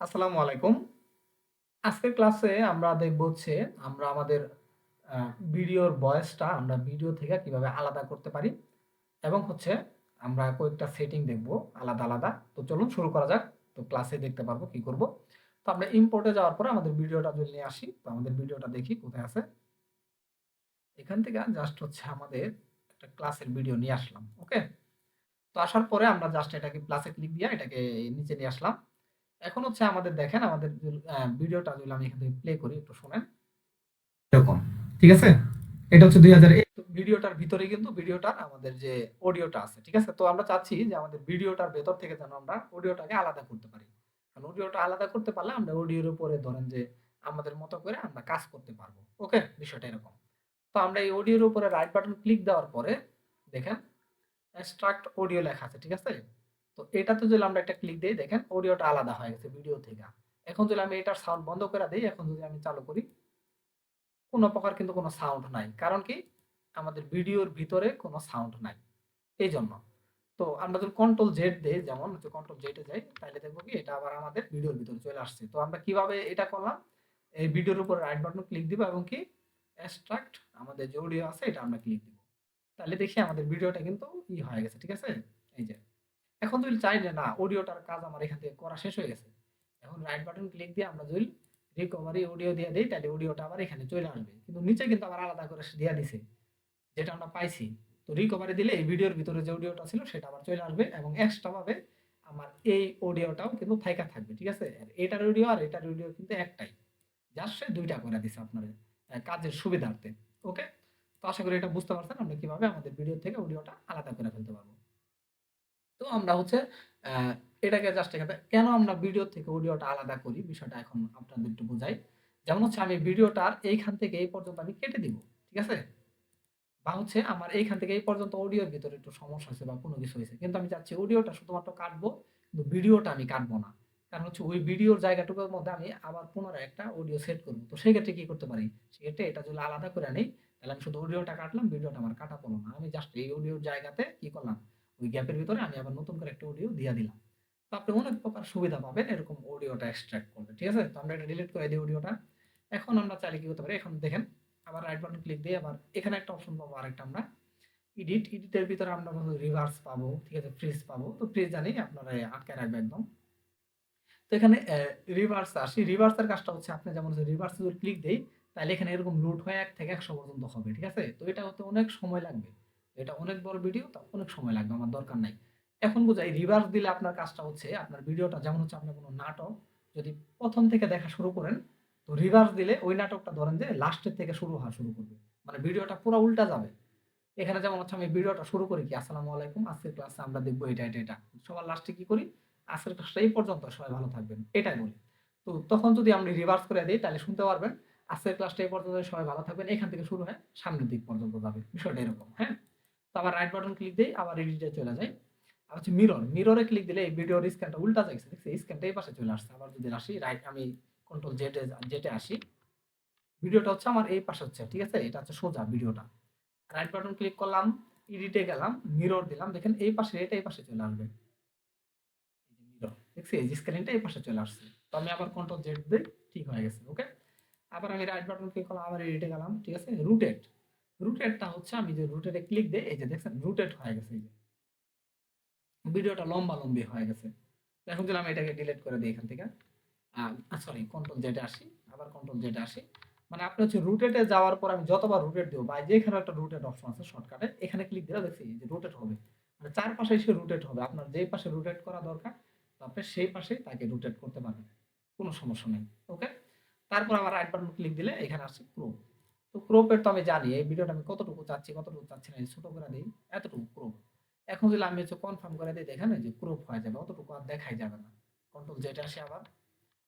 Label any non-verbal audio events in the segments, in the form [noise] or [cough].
আসসালামু আলাইকুম। আজকের ক্লাসে আমরা দেখব হচ্ছে আমরা আমাদের ভিডিওর ভয়েসটা আমরা ভিডিও থেকে কীভাবে আলাদা করতে পারি এবং হচ্ছে আমরা কয়েকটা সেটিং দেখব আলাদা, আলাদা। তো চলুন শুরু করা যাক। তো ক্লাসে দেখতে পারব কি করব। তো আমরা ইম্পোর্ট যাওয়ার পরে আমাদের ভিডিওটা যদি নিয়ে আসি, তো আমাদের ভিডিওটা দেখি কোথায় আছে। এখান থেকে জাস্ট হচ্ছে আমাদের একটা ক্লাসের ভিডিও নিয়ে আসলাম। ওকে? তো আসার পরে আমরা জাস্ট এটাকে প্লাসে ক্লিক দিয়ে এটাকে নিচে নিয়ে আসলাম। এখন হচ্ছে আমাদের দেখেন, আমাদের ভিডিওটা যদি আমি এখান থেকে প্লে করি, একটু শোনেন। এরকম। ঠিক আছে? এটা হচ্ছে ২০০০ তো ভিডিওটার ভিতরে কিন্তু ভিডিওটার আমাদের যে অডিওটা আছে। ঠিক আছে? তো আমরা চাচ্ছি যে আমাদের ভিডিওটার ভেতর থেকে যেন আমরা অডিওটাকে আলাদা করতে পারি। কারণ অডিওটা আলাদা করতে পারলে আমরা অডিওর উপরে ধরেন যে আমাদের মতো করে আমরা কাজ করতে পারব। ওকে? বিষয়টা এরকম। তো আমরা এই অডিওর উপরে রাইট বাটন ক্লিক দেওয়ার পরে দেখেন এক্সট্রাক্ট অডিও লেখা আছে। ঠিক আছে? তো এটাতে যদি আমরা একটা ক্লিক দিই, দেখেন অডিওটা আলাদা হয়ে গেছে ভিডিও থেকে। এখন যদি আমি এটার সাউন্ড বন্ধ করে দিই, এখন যদি আমি চালু করি, কোন প্রকার কিন্তু কোনো সাউন্ড নাই। কারণ কি? আমাদের ভিডিওর ভিতরে কোনো সাউন্ড নাই। এই জন্য তো আমরা যদি কন্ট্রোল জেড দেই, যেমন হচ্ছে কন্ট্রোল জেড যাই তাহলে দেখব কি, এটা আবার আমাদের ভিডিওর ভিতরে চলে আসছে। তো আমরা কীভাবে এটা করলাম? এই ভিডিওর উপর রাইট বাটন ক্লিক দিব এবং কি এক্সট্রাক্ট আমাদের যে অডিও আছে, এটা আমরা ক্লিক দিব। তাহলে দেখি আমাদের ভিডিওটা কিন্তু ই হয়ে গেছে। ঠিক আছে? এই যে। এখন যদি চাই যে না অডিওটার কাজ আমার এখান থেকে করা শেষ হয়ে গেছে। এখন রাইট বাটন ক্লিক দিয়ে আমরা যদি রিকভারি অডিও দিয়ে দিই তাহলে অডিওটা আবার এখানে চলে আসবে। কিন্তু নিচে কিন্তু আবার আলাদা করে দেয়া দিছে। যেটা আমরা পাইছি। তো রিকভারি দিলে এই ভিডিওর ভিতরে যে অডিওটা ছিল, সেটা আবার চলে আসবে এবং এক্সট্রাভাবে আমার এই অডিওটাও কিন্তু থাইকা থাকবে। ঠিক আছে? এটার অডিও আর এটার অডিও কিন্তু একটাই। জাস্ট সে দুইটা করে দিছে আপনার কাজের সুবিধার্থে। ওকে? তো আশা করি এটা বুঝতে পারছেন, আমরা কীভাবে আমাদের ভিডিও থেকে অডিওটা আলাদা করে ফেলতে পারব। আমরা হচ্ছে এটাকে জাস্ট এখানে কেন আমরা ভিডিও থেকে অডিওটা আলাদা করি বিষয়টা এখন আপনাদের একটু বুঝাই। যেমন হচ্ছে আমি ভিডিওটার এইখান থেকে এই পর্যন্ত আমি কেটে দিব। ঠিক আছে? বা হচ্ছে আমার এইখান থেকে এই পর্যন্ত অডিওর ভিতরে একটু সমস্যা হয়েছে বা কোনো কিছু হয়েছে কিন্তু আমি চাচ্ছি অডিওটা শুধুমাত্র কাটবো। কিন্তু ভিডিওটা আমি কাটবো না। কারণ হচ্ছে ওই ভিডিওর জায়গাটুকুর মধ্যে আমি আবার পুনরায় একটা অডিও সেট করব। তো সেক্ষেত্রে কী করতে পারি? সেক্ষেত্রে এটা যদি আলাদা করে নেই তাহলে আমি শুধু অডিওটা কাটলাম, ভিডিওটা আমার কাটা হলো না। আমি জাস্ট এই অডিওর জায়গাতে কী করলাম? ওই গ্যাপের ভিতরে আমি আবার নতুন করে একটা অডিও দিয়ে দিলাম। তো আপনি অনেক প্রকার সুবিধা পাবেন এরকম অডিওটা এক্সট্রাক্ট করবে ঠিক আছে? তো আমরা এটা ডিলিট করে দিই অডিওটা। এখন আমরা চাইলে কি করতে পারি? এখন দেখেন আবার রাইট বাটন ক্লিক দিয়ে আবার এখানে একটা অপশন পাবো আরেকটা আমরা। এডিট, এডিটের ভিতরে আমরা রিভার্স পাবো। ঠিক আছে? ফ্রিজ পাবো। তো ফ্রিজ জানি আপনারা আটকায় রাখবে একদম। তো এখানে রিভার্স আসি। রিভার্স এর কাজটা হচ্ছে আপনি যেমন রিভার্স যদি ক্লিক দেই তাহলে এখানে এরকম লোড হয়ে এক থেকে ১০০ পর্যন্ত হবে। ঠিক আছে? তো এটা হতে অনেক সময় লাগবে। এটা অনেক বড় ভিডিও তো অনেক সময় লাগবে। আমার দরকার নাই। এখন বুঝাই রিভার্স দিলে আপনার কাজটা হচ্ছে আপনার ভিডিওটা যেমন হচ্ছে আপনার কোনো নাটক যদি প্রথম থেকে দেখা শুরু করেন তো রিভার্স দিলে ওই নাটকটা ধরেন যে লাস্টের থেকে শুরু হওয়া শুরু করবে। মানে ভিডিওটা পুরো উল্টা যাবে। এখানে যেমন হচ্ছে আমি ভিডিওটা শুরু করি কি আসসালামু আলাইকুম আজকের ক্লাসে আমরা দেখব এটা, এটা, এটা। সবার লাস্টে কি করি? আজকের ক্লাসটা এই পর্যন্ত সবাই ভালো থাকবেন। এটাই বলি। তো তখন যদি আমি রিভার্স করে দিই তাহলে শুনতে পারবেন আজকের ক্লাসটা এই পর্যন্ত সবাই ভালো থাকবেন। এখান থেকে শুরু হয়ে সামনের দিক পর্যন্ত যাবে। বিষয়টা এরকম। হ্যাঁ? আবার রাইট বাটন ক্লিক দেই আবার এডিটে চলে যাই। আর হচ্ছে মিরর। মিরর ক্লিক দিলে এই ভিডিওর স্ক্যানটা উল্টা যাইছে। দেখছি স্ক্যানটা এই পাশে চলে আসছে। আবার যদি আসি রাইট আমি কন্ট্রোল জেড এ আসি। ভিডিওটা হচ্ছে আমার এই পাশে হচ্ছে। ঠিক আছে? এটা হচ্ছে সোজা ভিডিওটা। রাইট বাটন ক্লিক করলাম, এডিটে গেলাম, মিরর দিলাম। দেখেন এই পাশে এটা এই পাশে চলে আসবে। মিরর। দেখছি এই স্ক্রিনটা এই পাশে চলে আসছে। তো আমি আবার কন্ট্রোল জেড দেই ঠিক হয়ে গেছে। ওকে? আবার আমি রাইট বাটন ক্লিক করলাম আবার এডিটে গেলাম। ঠিক আছে? রোটেট। রোটেটটা হচ্ছে আমি যে রোটেট এ ক্লিক দেই, এই যে দেখছেন রোটেট হয়ে গেছে এই যে। ভিডিওটা লম্বা-লম্বি হয়ে গেছে। এখন যদি আমি এটাকে ডিলিট করে দেই এখান থেকে। সরি কন্ট্রোল জেড আসি। আবার কন্ট্রোল জেড আসি। মানে আপনি হচ্ছে রোটেট যাওয়ার পর আমি যতবার রোটেট দিব, বা যেখানে একটা রোটেট অপশন আছে শর্টকাটে এখানে ক্লিক দিলে দেখছি যে রোটেট হবে। মানে চারপাশে সে রোটেট হবে। আপনার যেই পাশে রোটেট করা দরকার আপনি সেই পাশেই তাকে রোটেট করতে পারবেন। কোনো সমস্যা নেই। ওকে? তারপর আবার রাইট বাটন ক্লিক দিলে এখানে আসছে ক্রপ। তো ক্রপ এর তো আমি জানি এই ভিডিওটা আমি কতটুকু চাচ্ছি, কতটুকু চাচ্ছি না। ছোট করে দিই এতটুকু ক্রপ। এখন যদি আমি হচ্ছে কনফার্ম করে দিই দেখেন যে ক্রপ হয়ে যাবে। অতটুকু আর দেখাই যাবে না। কন্ট্রোল জেড আসে আবার।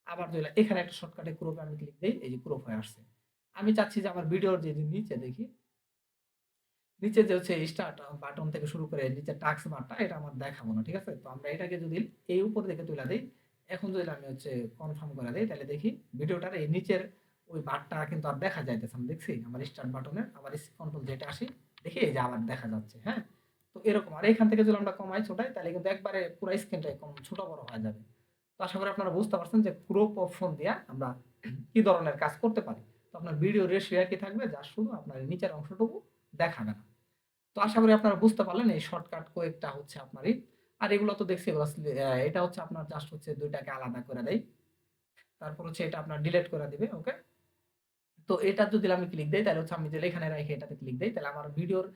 আবার যদি এখানে একটা শর্টকাটে ক্রপ আমি ক্লিক দিই এই যে ক্রপ হয়ে আসছে। আমি চাচ্ছি যে আমার ভিডিওর যে নিচে দেখি নিচে যে হচ্ছে স্টার্ট বাটন থেকে শুরু করে নিচে টাস্ক বারটা এটা আমার দেখাবো না। ঠিক আছে? তো আমরা এটাকে যদি এই উপর দিকে তুলে দিই এখন যদি আমি হচ্ছে কনফার্ম করে দিই তাহলে দেখি ভিডিওটার এই নিচের ওই বারটা কিন্তু আর দেখা যাইতেছে না। দেখছি? আমার স্টার্ট বাটনে আবার কন্ট্রোল এ আসি। দেখি এই যে আবার দেখা যাচ্ছে। হ্যাঁ? তো এরকম, আর এখান থেকে যদি আমরা কমাই ছোটাই, তাহলে কিন্তু একবারে পুরো স্ক্রিনটা এরকম ছোট বড় হয়ে যাবে। তো আশা করি আপনারা বুঝতে পারছেন যে ক্রপ অপশন দিয়ে আমরা [clears throat] কি ধরনের কাজ করতে পারি তো আপনার ভিডিও রেশিও কি থাকবে, যা শুধু আপনার নিচের অংশটুকু দেখাবে না তো আশা করি আপনারা বুঝতে পারলেন, এই শর্টকাট কয়েকটা হচ্ছে আপনারই আর এগুলো তো দেখছি এটা হচ্ছে আপনার জাস্ট হচ্ছে দুইটাকে আলাদা করে দেয় তারপর হচ্ছে এটা আপনার ডিলিট করে দিবে ওকে তো এটা যদি আমি ক্লিক দেই, তাহলে হচ্ছে আমি যে এখানে রেখে এটাতে ক্লিক দেই, তাহলে আমার ভিডিওর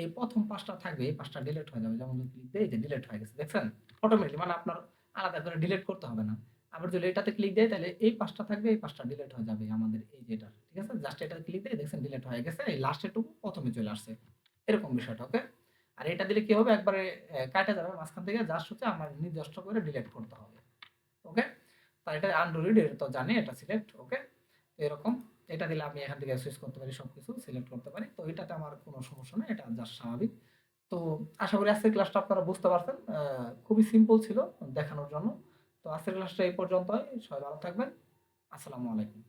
এই প্রথম পাঁচটা থাকবে, এই পাঁচটা ডিলিট হয়ে যাবে। যেমন ক্লিক দেই, যে ডিলিট হয়ে গেছে, দেখছেন? অটোমেটিক মানে আপনার আলাদা করে ডিলিট করতে হবে না। আবার যদি এটাতে ক্লিক দেয় তাহলে এই পাঁচটা থাকবে, এই পাঁচটা ডিলিট হয়ে যাবে আমাদের এই যেটা ঠিক আছে? জাস্ট এটাতে ক্লিক দেয় দেখছেন ডিলিট হয়ে গেছে, এই লাস্টের টুকু প্রথমে চলে আসছে। এরকম বিষয়টা ওকে আর এটা দিলে কি হবে? একবারে কাটা যাবে মাঝখান থেকে জাস্ট হচ্ছে আমার নির্দিষ্ট করে ডিলিট করতে হবে ওকে তার এটা আনডুরিড এটা তো জানি, এটা সিলেক্ট ওকে এরকম। এটা দিলে আমি এখান থেকে সুইচ করতে পারি সব কিছু সিলেক্ট করতে পারি। তো এটাতে আমার কোনো সমস্যা নেই, এটা যা স্বাভাবিক। তো আশা করি আজকের ক্লাসটা আপনারা বুঝতে পারছেন। খুবই সিম্পল ছিল দেখানোর জন্য। তো আজকের ক্লাসটা এই পর্যন্তই। সবাই ভালো থাকবেন। আসসালামু আলাইকুম।